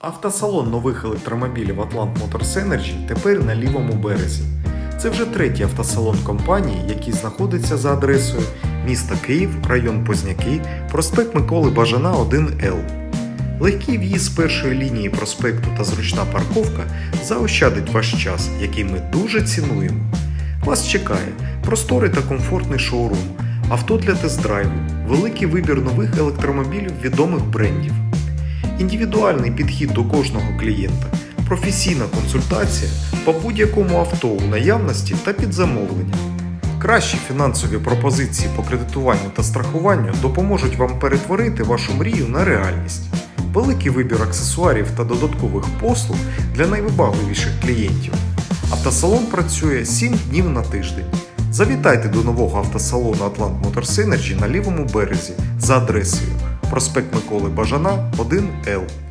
Автосалон нових електромобілів Atlant Motors Energy тепер на лівому березі. Це вже третій автосалон компанії, який знаходиться за адресою міста Київ, район Позняки, проспект Миколи Бажана 1Л. Легкий в'їзд першої лінії проспекту та зручна парковка заощадить ваш час, який ми дуже цінуємо. Вас чекає просторий та комфортний шоурум, авто для тест-драйву, великий вибір нових електромобілів відомих брендів, індивідуальний підхід до кожного клієнта, професійна консультація по будь-якому авто у наявності та під замовлення. Кращі фінансові пропозиції по кредитуванню та страхуванню допоможуть вам перетворити вашу мрію на реальність. Великий вибір аксесуарів та додаткових послуг для найвибагливіших клієнтів. Автосалон працює 7 днів на тиждень. Завітайте до нового автосалону Atlant Motors Energy на лівому березі за адресою проспект Миколи Бажана 1Л.